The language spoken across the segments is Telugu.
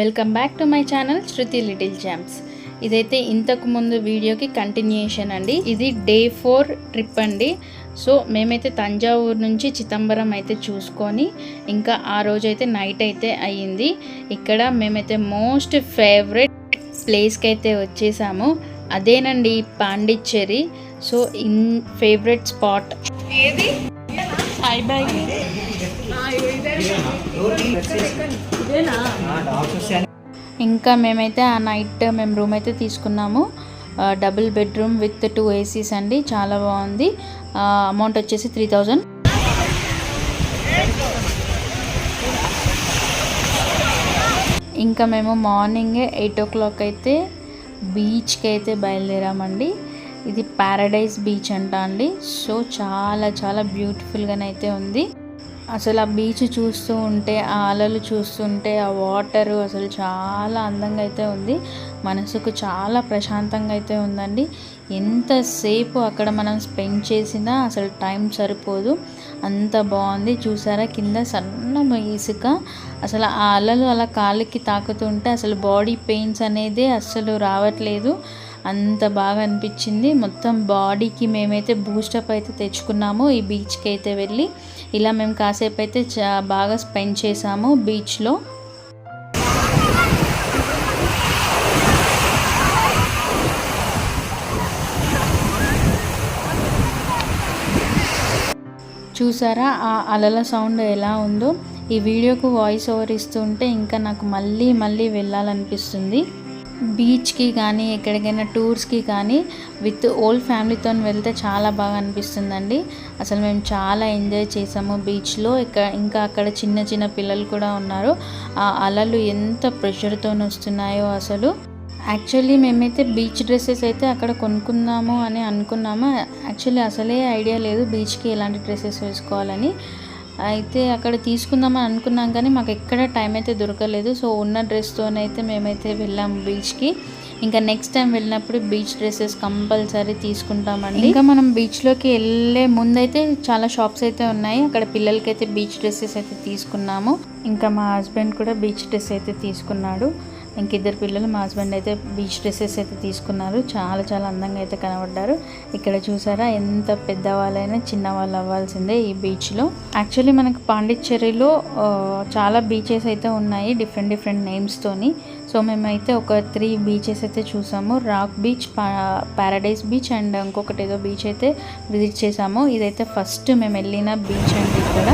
Welcome back to my channel Shruti little champs ఇదైతే ఇంతకు ముందు వీడియోకి కంటిన్యూయేషన్ అండి. ఇది డే ఫోర్ ట్రిప్ అండి. సో మేమైతే తంజావూరు నుంచి చిదంబరం అయితే చూసుకొని ఇంకా ఆ రోజు అయితే నైట్ అయితే అయ్యింది. ఇక్కడ మేమైతే మోస్ట్ ఫేవరెట్ ప్లేస్కి అయితే వచ్చేసాము. అదేనండి Pondicherry. So in favourite spot. సాయిబాయి ఇంకా మేమైతే ఆ నైట్ మేము రూమ్ అయితే తీసుకున్నాము. Double bedroom with two ACs అండి. చాలా బాగుంది. అమౌంట్ వచ్చేసి త్రీ థౌజండ్. ఇంకా మేము మార్నింగ్ ఎయిట్ ఓ క్లాక్ అయితే బీచ్కి అయితే బయలుదేరామండి. ఇది పారడైజ్ బీచ్ అంట అండి. సో చాలా చాలా బ్యూటిఫుల్గానైతే ఉంది. అసలు ఆ బీచ్ చూస్తూ ఉంటే ఆ అలలు చూస్తుంటే ఆ వాటర్ అసలు చాలా అందంగా అయితే ఉంది. మనసుకు చాలా ప్రశాంతంగా అయితే ఉందండి. ఎంతసేపు అక్కడ మనం స్పెండ్ చేసినా అసలు టైం సరిపోదు. అంత బాగుంది. చూసారా? కింద సన్న ఇసుక. అసలు ఆ అలలు అలా కాళ్ళకి తాకుతుంటే అసలు బాడీ పెయిన్స్ అనేది అస్సలు రావట్లేదు. అంత బాగా అనిపించింది. మొత్తం బాడీకి మేమైతే బూస్టప్ అయితే తెచ్చుకున్నాము. ఈ బీచ్కి అయితే వెళ్ళి ఇలా మేము కాసేపు అయితే చా బాగా స్పెండ్ చేసాము బీచ్లో చూసారా? ఆ అలల సౌండ్ ఎలా ఉందో. ఈ వీడియోకు వాయిస్ ఓవర్ ఇస్తుంటే ఇంకా నాకు మళ్ళీ మళ్ళీ వెళ్ళాలనిపిస్తుంది. బీచ్కి కానీ ఎక్కడికైనా టూర్స్కి కానీ విత్ ఓల్డ్ ఫ్యామిలీతో వెళ్తే చాలా బాగా అనిపిస్తుందండి. అసలు మేము చాలా ఎంజాయ్ చేసాము బీచ్లో. ఇక్కడ ఇంకా అక్కడ చిన్న చిన్న పిల్లలు కూడా ఉన్నారు. ఆ అలలు ఎంత ప్రెషర్తో వస్తున్నాయో అసలు. యాక్చువల్లీ మేమైతే బీచ్ డ్రెస్సెస్ అయితే అక్కడ కొనుక్కుందాము అని అనుకున్నాము. యాక్చువల్లీ అసలే ఐడియా లేదు బీచ్కి ఎలాంటి డ్రెస్సెస్ వేసుకోవాలని. అయితే అక్కడ తీసుకుందామని అనుకున్నాం కానీ మాకు ఎక్కడ టైం అయితే దొరకలేదు. సో ఉన్న డ్రెస్తోనైతే మేమైతే వెళ్ళాము బీచ్కి ఇంకా నెక్స్ట్ టైం వెళ్ళినప్పుడు బీచ్ డ్రెస్సెస్ కంపల్సరీ తీసుకుంటామండి. ఇంకా మనం బీచ్లోకి వెళ్ళే ముందైతే చాలా షాప్స్ అయితే ఉన్నాయి. అక్కడ పిల్లలకైతే బీచ్ డ్రెస్సెస్ అయితే తీసుకున్నాము. ఇంకా మా హస్బెండ్ కూడా బీచ్ డ్రెస్ అయితే తీసుకున్నాడు. ఇంకిద్దరు పిల్లలు మా హస్బెండ్ అయితే బీచ్ డ్రెస్సెస్ అయితే తీసుకున్నారు. చాలా చాలా అందంగా అయితే కనబడ్డారు. ఇక్కడ చూసారా ఎంత పెద్దవాళ్ళైనా చిన్నవాళ్ళు అవ్వాల్సిందే ఈ బీచ్లో యాక్చువల్లీ మనకు పాండిచ్చేరిలో చాలా బీచెస్ అయితే ఉన్నాయి డిఫరెంట్ డిఫరెంట్ నేమ్స్తోని సో మేమైతే ఒక త్రీ బీచెస్ అయితే చూసాము. Rock beach paradise beach and ఇంకొకటి ఏదో బీచ్ అయితే విజిట్ చేసాము. ఇదైతే ఫస్ట్ మేము వెళ్ళిన బీచ్ అండి ఇక్కడ.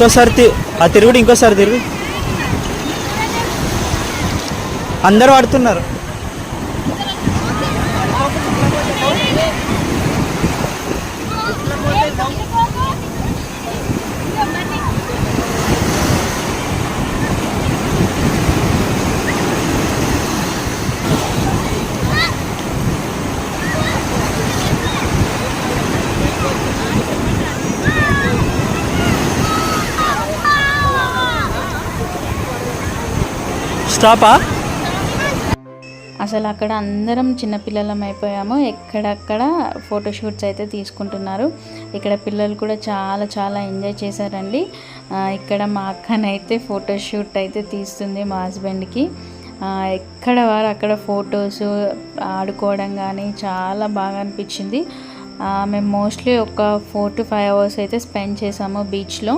ఇంకోసారి ఆ తిరుగుడు ఇంకోసారి తిరుగు. అందరూ ఆడుతున్నారు. స్టాపా? అసలు అక్కడ అందరం చిన్నపిల్లలం అయిపోయాము. ఎక్కడక్కడ ఫోటోషూట్స్ అయితే తీసుకుంటున్నారు. ఇక్కడ పిల్లలు కూడా చాలా చాలా ఎంజాయ్ చేశారండి. ఇక్కడ మా అక్కనైతే ఫోటోషూట్ అయితే తీస్తుంది మా హస్బెండ్కి. ఎక్కడ వారు అక్కడ ఫొటోస్ ఆడుకోవడం కానీ చాలా బాగా అనిపించింది. మేము మోస్ట్లీ ఒక ఫోర్ టు ఫైవ్ అవర్స్ అయితే స్పెండ్ చేసాము బీచ్లో.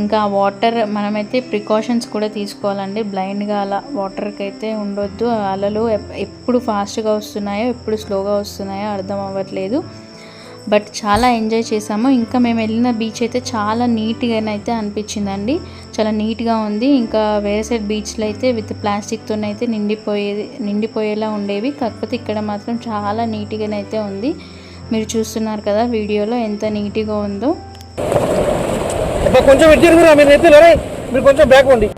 ఇంకా వాటర్ మనమైతే ప్రికాషన్స్ కూడా తీసుకోవాలండి. బ్లైండ్గా అలా వాటర్కి అయితే ఉండొద్దు. అలలు ఎప్పుడు ఫాస్ట్గా వస్తున్నాయో ఎప్పుడు స్లోగా వస్తున్నాయో అర్థం అవ్వట్లేదు. బట్ చాలా ఎంజాయ్ చేసాము ఇంకా మేము వెళ్ళిన బీచ్ అయితే చాలా నీట్గానైతే అనిపించిందండి. చాలా నీట్గా ఉంది. ఇంకా వేరే సైడ్ బీచ్లో అయితే విత్ ప్లాస్టిక్తోనైతే నిండిపోయేది నిండిపోయేలా ఉండేవి. కాకపోతే ఇక్కడ మాత్రం చాలా నీట్గానైతే ఉంది. మీరు చూస్తున్నారు కదా వీడియోలో ఎంత నీట్గా ఉందో. కొంచెం ఇటు తిరుగురా మీరు ఎత్తులరే మీరు కొంచెం బ్యాక్ ఉండి.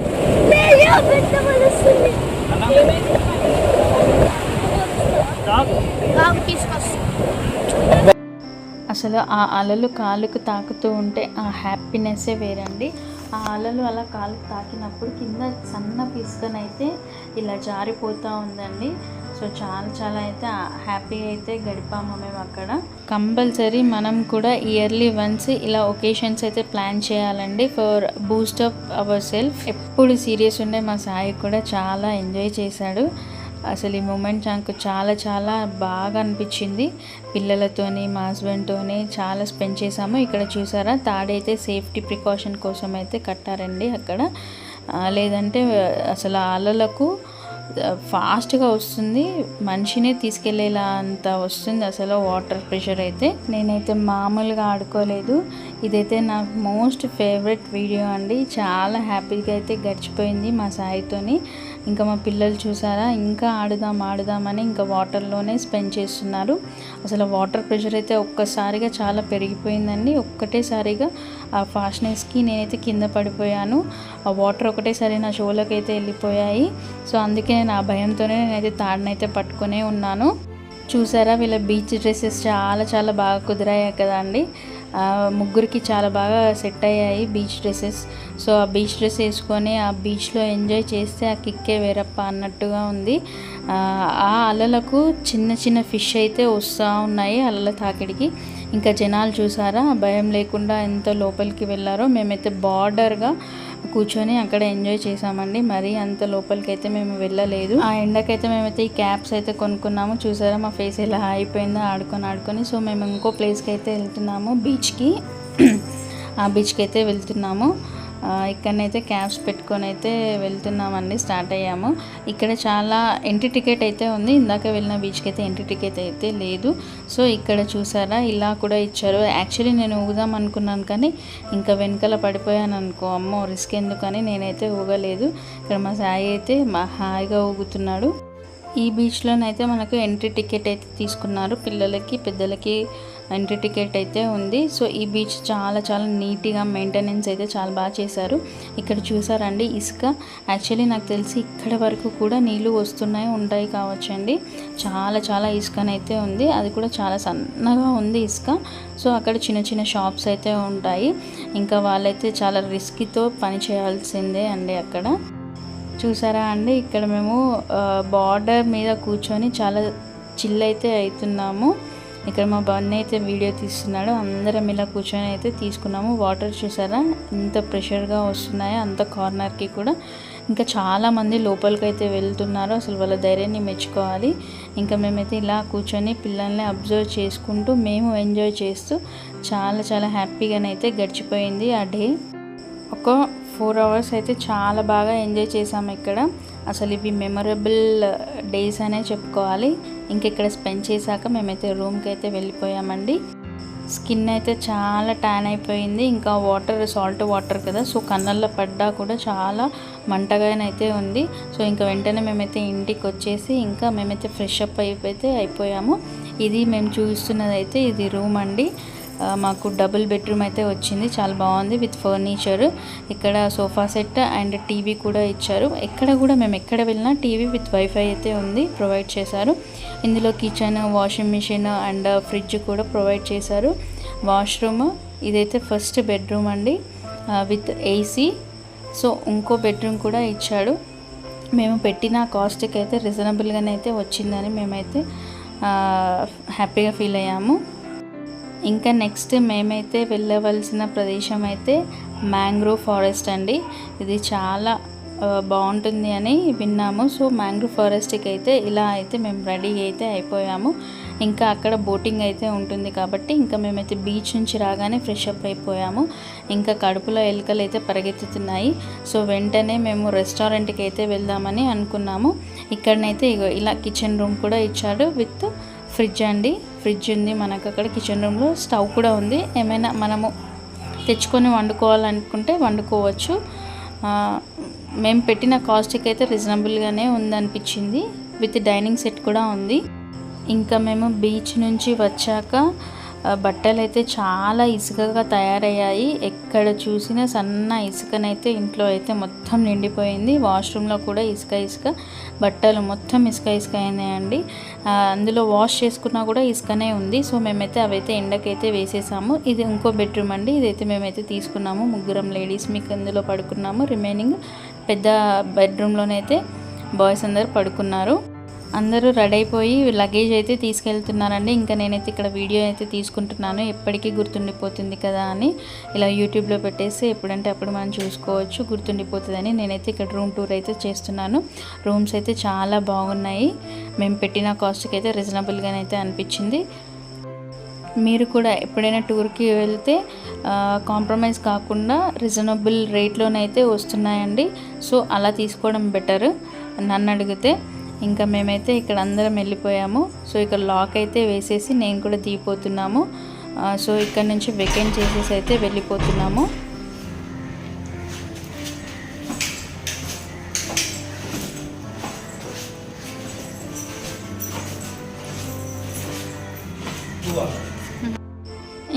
అసలు ఆ అలలు కాలుకు తాకుతూ ఉంటే ఆ హ్యాపీనెస్సే వేరండి. ఆ అలలు అలా కాలుకు తాకినప్పుడు కింద సన్న పిసుకనైతే ఇలా జారిపోతూ ఉందండి. సో చాలా చాలా అయితే హ్యాపీ అయితే గడిపాము మేము అక్కడ. కంపల్సరీ మనం కూడా ఇయర్లీ వన్స్ ఇలా ఒకేషన్స్ అయితే ప్లాన్ చేయాలండి for boost up our self. ఎప్పుడు సీరియస్ ఉండే మా సాయి కూడా చాలా ఎంజాయ్ చేశాడు. అసలు ఈ మూమెంట్ నాకు చాలా చాలా బాగా అనిపించింది. పిల్లలతోని మా హస్బెండ్తోని చాలా స్పెండ్ చేసాము ఇక్కడ చూసారా తాడైతే సేఫ్టీ ప్రికాషన్ కోసం అయితే కట్టారండి అక్కడ. లేదంటే అసలు అలలకు ఫాస్ట్గా వస్తుంది. మనిషినే తీసుకెళ్ళేలా అంత వస్తుంది అసలు వాటర్ ప్రెషర్ అయితే. నేనైతే మామూలుగా ఆడుకోలేదు. ఇదైతే నా మోస్ట్ ఫేవరెట్ వీడియో అండి. చాలా హ్యాపీగా అయితే గడిచిపోయింది మా సాయితోని. ఇంకా మా పిల్లలు చూసారా? ఇంకా ఆడుదాం ఆడుదామని ఇంకా వాటర్లోనే స్పెండ్ చేస్తున్నారు. అసలు వాటర్ ప్రెషర్ అయితే ఒక్కసారిగా చాలా పెరిగిపోయిందండి. ఒక్కటేసారిగా ఆ ఫాస్ట్నెస్కి నేనైతే కింద పడిపోయాను. ఆ వాటర్ ఒకటేసారి నా షోలోకి అయితే వెళ్ళిపోయాయి. సో అందుకే నేను ఆ భయంతోనే నేనైతే తాడునైతే పట్టుకునే ఉన్నాను. చూసారా? వీళ్ళ బీచ్ డ్రెస్సెస్ చాలా చాలా బాగా కుదిరాయి కదా అండి. ముగ్గురికి చాలా బాగా సెట్ అయ్యాయి బీచ్ డ్రెస్సెస్. సో ఆ బీచ్ డ్రెస్ వేసుకొని ఆ బీచ్లో ఎంజాయ్ చేస్తే ఆ కిక్కే వేరప్ప అన్నట్టుగా ఉంది. ఆ, అలలకు చిన్న చిన్న ఫిష్ అయితే వస్తూ ఉన్నాయి అలల తాకిడికి. ఇంకా జనాలు చూసారా? భయం లేకుండా ఎంత లోపలికి వెళ్ళారో? మేమైతే బార్డర్గా కూర్చొని అక్కడ ఎంజాయ్ చేసామండి మరీ అంత లోపలికి అయితే మేము వెళ్ళలేదు. ఆ ఎండకైతే మేమైతే ఈ క్యాప్స్ అయితే కొనుక్కున్నాము. చూసారా మా ఫేస్ ఎలా అయిపోయిందో ఆడుకొని ఆడుకొని. సో మేము ఇంకో ప్లేస్కి అయితే వెళ్తున్నాము బీచ్కి. ఆ బీచ్కి అయితే వెళ్తున్నాము. ఇక్కడనైతే క్యాబ్స్ పెట్టుకొని అయితే వెళ్తున్నామండి స్టార్ట్ అయ్యాము. ఇక్కడ చాలా ఎంట్రీ టికెట్ అయితే ఉంది ఇందాక వెళ్ళిన బీచ్కి అయితే ఎంట్రీ టికెట్ అయితే లేదు. సో ఇక్కడ చూసారా ఇలా కూడా ఇచ్చారు. యాక్చువల్లీ నేను ఊగుదాం అనుకున్నాను కానీ ఇంకా వెనకాల పడిపోయాను అనుకో అమ్మో రిస్క్ ఎందుకని నేనైతే ఊగలేదు. ఇక్కడ మా సాయి అయితే మా హాయిగా ఊగుతున్నాడు. ఈ బీచ్లోనైతే మనకు ఎంట్రీ టికెట్ అయితే తీసుకున్నారు పిల్లలకి పెద్దలకి ఎంట్రీ టికెట్ అయితే ఉంది. సో ఈ బీచ్ చాలా చాలా నీట్గా మెయింటెనెన్స్ అయితే చాలా బాగా చేశారు. ఇక్కడ చూసారండి ఇసుక. యాక్చువల్లీ నాకు తెలిసి ఇక్కడ వరకు కూడా నీళ్ళు వస్తున్నాయి ఉంటాయి కావచ్చండి చాలా చాలా ఇసుకనైతే ఉంది. అది కూడా చాలా సన్నగా ఉంది ఇసుక. సో అక్కడ చిన్న చిన్న షాప్స్ అయితే ఉంటాయి. ఇంకా వాళ్ళైతే చాలా రిస్క్తో పని చేయాల్సిందే అండి అక్కడ. చూసారా అండి? ఇక్కడ మేము బార్డర్ మీద కూర్చొని చాలా చిల్ అయితే అవుతున్నాము ఇక్కడ మా బన్ అయితే వీడియో తీస్తున్నాడు. అందరం ఇలా కూర్చొని అయితే తీసుకున్నాము. వాటర్ చూసారా? ఎంత ప్రెషర్గా వస్తున్నాయో అంత కార్నర్కి కూడా. ఇంకా చాలామంది లోపలికి అయితే వెళ్తున్నారు. అసలు వాళ్ళ ధైర్యాన్ని మెచ్చుకోవాలి. ఇంకా మేమైతే ఇలా కూర్చొని పిల్లల్ని అబ్జర్వ్ చేసుకుంటూ మేము ఎంజాయ్ చేస్తూ చాలా చాలా హ్యాపీగానైతే గడిచిపోయింది ఆ డే ఒక ఫోర్ అవర్స్ అయితే చాలా బాగా ఎంజాయ్ చేసాము ఇక్కడ. అసలు ఇవి మెమొరబుల్ డేస్ అనే చెప్పుకోవాలి. ఇంకెక్కడ స్పెండ్ చేశాక మేమైతే రూమ్కి అయితే వెళ్ళిపోయామండి. స్కిన్ అయితే చాలా ట్యాన్ అయిపోయింది. ఇంకా వాటర్ సాల్ట్ వాటర్ కదా సో కన్నల్లో పడ్డా కూడా చాలా మంటగానైతే ఉంది. సో ఇంకా వెంటనే మేమైతే ఇంటికి వచ్చేసి ఇంకా మేమైతే ఫ్రెష్ అప్ అయిపోతే అయిపోయాము. ఇది మేము చూస్తున్నదైతే ఇది రూమ్ అండి. మాకు డబుల్ బెడ్రూమ్ అయితే వచ్చింది. చాలా బాగుంది విత్ ఫర్నిచర్. ఇక్కడ సోఫా సెట్ అండ్ టీవీ కూడా ఇచ్చారు. ఎక్కడ కూడా మేము ఎక్కడ వెళ్ళినా టీవీ విత్ వైఫై అయితే ఉంది ప్రొవైడ్ చేశారు. ఇందులో kitchen washing machine and fridge కూడా ప్రొవైడ్ చేశారు. వాష్రూమ్ ఇదైతే ఫస్ట్ బెడ్రూమ్ అండి విత్ ఏసీ సో ఇంకో బెడ్రూమ్ కూడా ఇచ్చాడు. మేము పెట్టిన కాస్ట్కి అయితే రీజనబుల్గానే అయితే వచ్చిందని మేమైతే హ్యాపీగా ఫీల్ అయ్యాము. ఇంకా నెక్స్ట్ మేమైతే వెళ్ళవలసిన ప్రదేశం అయితే మ్యాంగ్రోవ్ ఫారెస్ట్ అండి. ఇది చాలా బాగుంటుంది అని విన్నాము. సో మ్యాంగ్రోవ్ ఫారెస్ట్కి అయితే ఇలా అయితే మేము రెడీ అయితే అయిపోయాము. ఇంకా అక్కడ బోటింగ్ అయితే ఉంటుంది కాబట్టి ఇంకా మేమైతే బీచ్ నుంచి రాగానే ఫ్రెష్ అప్ అయిపోయాము. ఇంకా కడుపులో ఎలుకలు అయితే పరిగెత్తుతున్నాయి. సో వెంటనే మేము రెస్టారెంట్కి అయితే వెళ్దామని అనుకున్నాము. ఇక్కడనైతే ఇగో ఇలా కిచెన్ రూమ్ కూడా ఇచ్చాడు విత్ ఫ్రిడ్జ్ అండి. ఫ్రిడ్జ్ ఉంది మనకు అక్కడ కిచెన్ రూమ్లో స్టవ్ కూడా ఉంది. ఏమైనా మనము తెచ్చుకొని వండుకోవాలనుకుంటే వండుకోవచ్చు. మేము పెట్టిన కాస్ట్కి అయితే రీజనబుల్గానే ఉందనిపించింది. విత్ డైనింగ్ సెట్ కూడా ఉంది. ఇంకా మేము బీచ్ నుంచి వచ్చాక బట్టలు అయితే చాలా ఇసుకగా తయారయ్యాయి. ఎక్కడ చూసినా సన్న ఇసుకనైతే ఇంట్లో అయితే మొత్తం నిండిపోయింది. వాష్రూమ్లో కూడా ఇసుక ఇసుక బట్టలు మొత్తం ఇసుక ఇసుక అయినాయండి. అందులో వాష్ చేసుకున్నా కూడా ఇసుకనే ఉంది. సో మేమైతే అవైతే ఎండకైతే వేసేసాము. ఇది ఇంకో బెడ్రూమ్ అండి. ఇదైతే మేమైతే తీసుకున్నాము. ముగ్గురం లేడీస్ మీకు అందులో పడుకున్నాము. రిమైనింగ్ పెద్ద బెడ్రూమ్లోనైతే బాయ్స్ అందరు పడుకున్నారు. అందరూ రెడీ అయిపోయి లగేజ్ అయితే తీసుకెళ్తున్నారండి. ఇంకా నేనైతే ఇక్కడ వీడియో అయితే తీసుకుంటున్నాను. ఎప్పటికీ గుర్తుండిపోతుంది కదా అని ఇలా యూట్యూబ్లో పెట్టేసి ఎప్పుడంటే అప్పుడు మనం చూసుకోవచ్చు గుర్తుండిపోతుందని నేనైతే ఇక్కడ రూమ్ టూర్ అయితే చేస్తున్నాను. రూమ్స్ అయితే చాలా బాగున్నాయి. మేము పెట్టిన కాస్ట్కి అయితే రీజనబుల్గానైతే అనిపించింది. మీరు కూడా ఎప్పుడైనా టూర్కి వెళ్తే కాంప్రమైజ్ కాకుండా రీజనబుల్ రేట్లోనైతే వస్తున్నాయండి. సో అలా తీసుకోవడం బెటర్. నన్ను అడిగితే ఇంకా మేమైతే ఇక్కడ అందరం వెళ్ళిపోయాము. సో ఇక్కడ లాక్ అయితే వేసేసి నేను కూడా దిగిపోతున్నాము. సో ఇక్కడ నుంచి వెకెంట్ చేసేసి అయితే వెళ్ళిపోతున్నాము.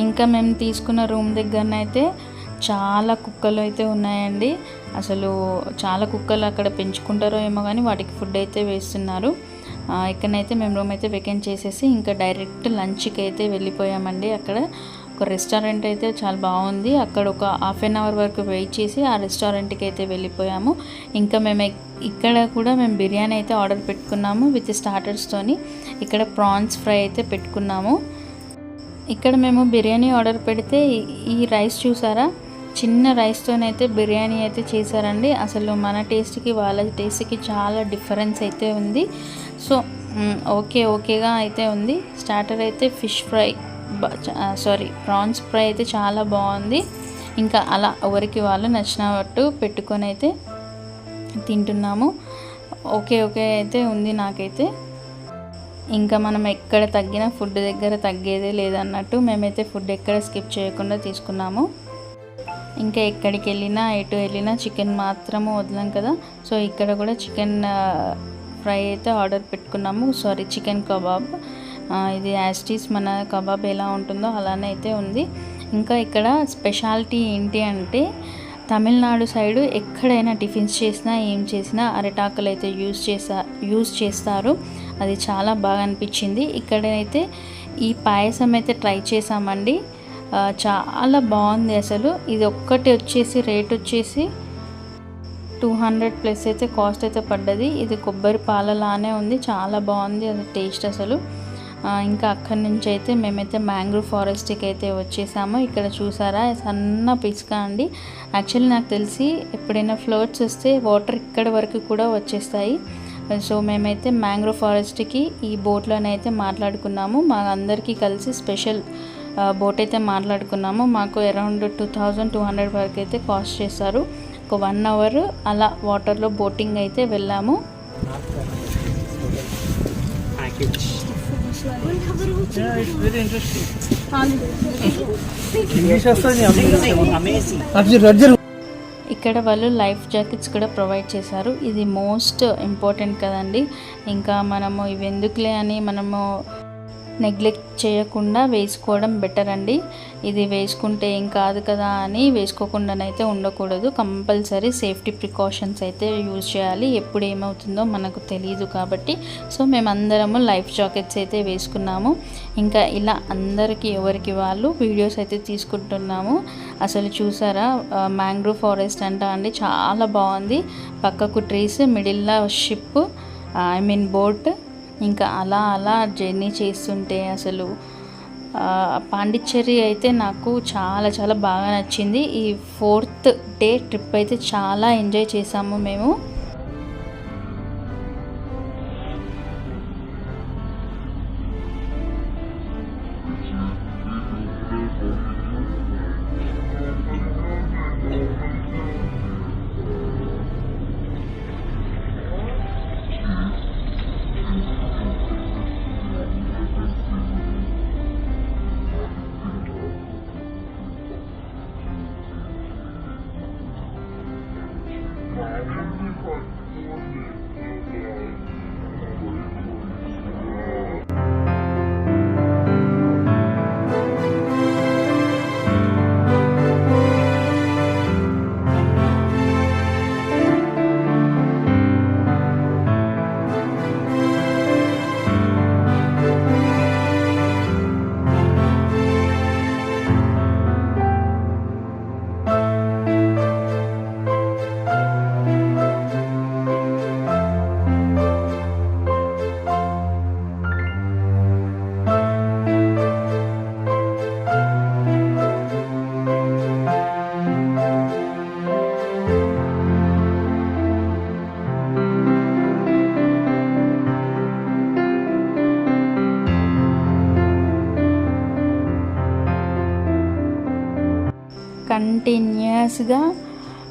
ఇంకా మేము తీసుకున్న రూమ్ దగ్గరనైతే చాలా కుక్కలు అయితే ఉన్నాయండి. అసలు చాలా కుక్కలు అక్కడ పెంచుకుంటారో ఏమో కానీ వాటికి ఫుడ్ అయితే వేస్తున్నారు. ఆ, ఇక్కడనైతే మేము రూమ్ అయితే వెకెంట్ చేసేసి ఇంకా డైరెక్ట్ లంచ్కి అయితే వెళ్ళిపోయామండి అక్కడ. ఒక రెస్టారెంట్ అయితే చాలా బాగుంది. అక్కడ ఒక హాఫ్ అన్ అవర్ వరకు వెయిట్ చేసి ఆ రెస్టారెంట్కి అయితే వెళ్ళిపోయాము. ఇంకా మేము ఇక్కడ కూడా మేము బిర్యానీ అయితే ఆర్డర్ పెట్టుకున్నాము విత్ స్టార్టర్స్తోని ఇక్కడ ప్రాన్స్ ఫ్రై అయితే పెట్టుకున్నాము. ఇక్కడ మేము బిర్యానీ ఆర్డర్ పెడితే ఈ రైస్ చూసారా? చిన్న రైస్తోనైతే బిర్యానీ అయితే చేశారండి. అసలు మన టేస్ట్కి వాళ్ళ టేస్ట్కి చాలా డిఫరెన్స్ అయితే ఉంది. సో ఓకే ఓకేగా అయితే ఉంది. స్టార్టర్ అయితే fish fry sorry prawns fry అయితే చాలా బాగుంది. ఇంకా అలా ఎవరికి వాళ్ళు నచ్చినట్టు పెట్టుకొని అయితే తింటున్నాము. ఓకే ఓకే అయితే ఉంది నాకైతే. ఇంకా మనం ఎక్కడ తగ్గిన ఫుడ్ దగ్గర తగ్గేదే లేదన్నట్టు మేమైతే ఫుడ్ ఎక్కడ స్కిప్ చేయకుండా తీసుకున్నాము. ఇంకా ఎక్కడికి వెళ్ళినా ఎటు వెళ్ళినా చికెన్ మాత్రము వదలం కదా. సో ఇక్కడ కూడా చికెన్ ఫ్రై అయితే ఆర్డర్ పెట్టుకున్నాము. Sorry chicken kebab. ఇది యాస్టీస్ మన కబాబ్ ఎలా ఉంటుందో అలానే అయితే ఉంది. ఇంకా ఇక్కడ స్పెషాలిటీ ఏంటి అంటే తమిళనాడు సైడు ఎక్కడైనా టిఫిన్స్ చేసినా ఏం చేసినా అరిటాకులు అయితే యూజ్ చేసా యూజ్ చేస్తారు. అది చాలా బాగా అనిపించింది. ఇక్కడైతే ఈ పాయసం అయితే ట్రై చేసామండి చాలా బాగుంది అసలు. ఇది ఒక్కటి వచ్చేసి రేట్ వచ్చేసి టూ హండ్రెడ్ ప్లస్ అయితే కాస్ట్ అయితే పడ్డది. ఇది కొబ్బరి పాలలానే ఉంది. చాలా బాగుంది. అది టేస్ట్ అసలు. ఇంకా అక్కడి నుంచి అయితే మేమైతే మ్యాంగ్రూవ్ ఫారెస్ట్కి అయితే వచ్చేసాము. ఇక్కడ చూసారా? సన్న పిసుక అండి. యాక్చువల్లీ నాకు తెలిసి ఎప్పుడైనా ఫ్లోట్స్ వస్తే వాటర్ ఇక్కడ వరకు కూడా వచ్చేస్తాయి. సో మేమైతే మ్యాంగ్రూవ్ ఫారెస్ట్కి ఈ బోట్లోనైతే మాట్లాడుకున్నాము. మా అందరికీ కలిసి స్పెషల్ బోట్ అయితే మాట్లాడుకున్నాము. మాకు around two thousand two hundred వరకు అయితే కాస్ట్ చేశారు. ఒక వన్ అవర్ అలా వాటర్లో బోటింగ్ అయితే వెళ్ళాము. ఇక్కడ వాళ్ళు లైఫ్ జాకెట్స్ కూడా ప్రొవైడ్ చేశారు. ఇది మోస్ట్ ఇంపార్టెంట్ కదండి. ఇంకా మనము ఇవి ఎందుకులే అని మనము నెగ్లెక్ట్ చేయకుండా వేసుకోవడం బెటర్ అండి. ఇది వేసుకుంటే ఏం కాదు కదా అని వేసుకోకుండానైతే ఉండకూడదు. కంపల్సరీ సేఫ్టీ ప్రికాషన్స్ అయితే యూజ్ చేయాలి. ఎప్పుడు ఏమవుతుందో మనకు తెలియదు కాబట్టి. సో మేమందరము లైఫ్ జాకెట్స్ అయితే వేసుకున్నాము. ఇంకా ఇలా అందరికీ ఎవరికి వాళ్ళు వీడియోస్ అయితే తీసుకుంటున్నాము. అసలు చూసారా? మ్యాంగ్రూవ్ ఫారెస్ట్ అంట అండి. చాలా బాగుంది. పక్కకు ట్రీస్ మిడిల్లో షిప్ ఐ మీన్ బోట్ ఇంకా అలా అలా జర్నీ చేస్తుంటే అసలు పాండిచ్చేరి అయితే నాకు చాలా చాలా బాగా నచ్చింది. ఈ ఫోర్త్ డే ట్రిప్ అయితే చాలా ఎంజాయ్ చేసాము మేము. కంటిన్యూస్గా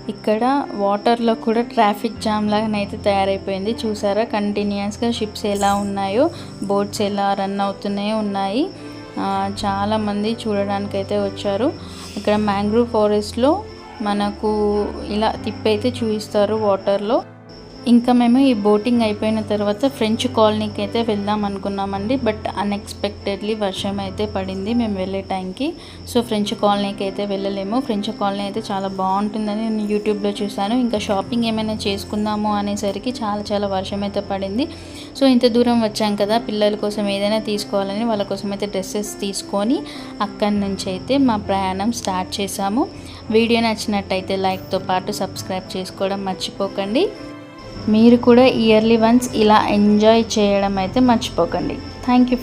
ఇక్కడ వాటర్లో కూడా ట్రాఫిక్ జామ్ లాగానైతే తయారైపోయింది. చూసారా? కంటిన్యూస్గా షిప్స్ ఎలా ఉన్నాయో బోట్స్ ఎలా రన్ అవుతూనే ఉన్నాయి. చాలామంది చూడడానికి అయితే వచ్చారు. ఇక్కడ మ్యాంగ్రూవ్ ఫారెస్ట్లో మనకు ఇలా తిప్పైతే చూపిస్తారు వాటర్లో. ఇంకా మేము ఈ బోటింగ్ అయిపోయిన తర్వాత ఫ్రెంచ్ కాలనీకి అయితే వెళ్దాం అనుకున్నామండి బట్ అన్ఎక్స్పెక్టెడ్లీ వర్షం అయితే పడింది మేము వెళ్ళే టైంకి. సో ఫ్రెంచ్ కాలనీకి అయితే వెళ్ళలేము. ఫ్రెంచ్ కాలనీ అయితే చాలా బాగుంటుందని నేను యూట్యూబ్లో చూశాను. ఇంకా షాపింగ్ ఏమైనా చేసుకుందాము అనేసరికి చాలా చాలా వర్షం అయితే పడింది. సో ఇంత దూరం వచ్చాం కదా పిల్లల కోసం ఏదైనా తీసుకోవాలని వాళ్ళ కోసం అయితే డ్రెస్సెస్ తీసుకొని అక్కడి నుంచి అయితే మా ప్రయాణం స్టార్ట్ చేసాము వీడియో నచ్చినట్టయితే లైక్తో పాటు సబ్స్క్రైబ్ చేసుకోవడం మర్చిపోకండి. మీరు కూడా ఇయర్లీ వన్స్ ఇలా ఎంజాయ్ చేయడం అయితే మర్చిపోకండి. Thank you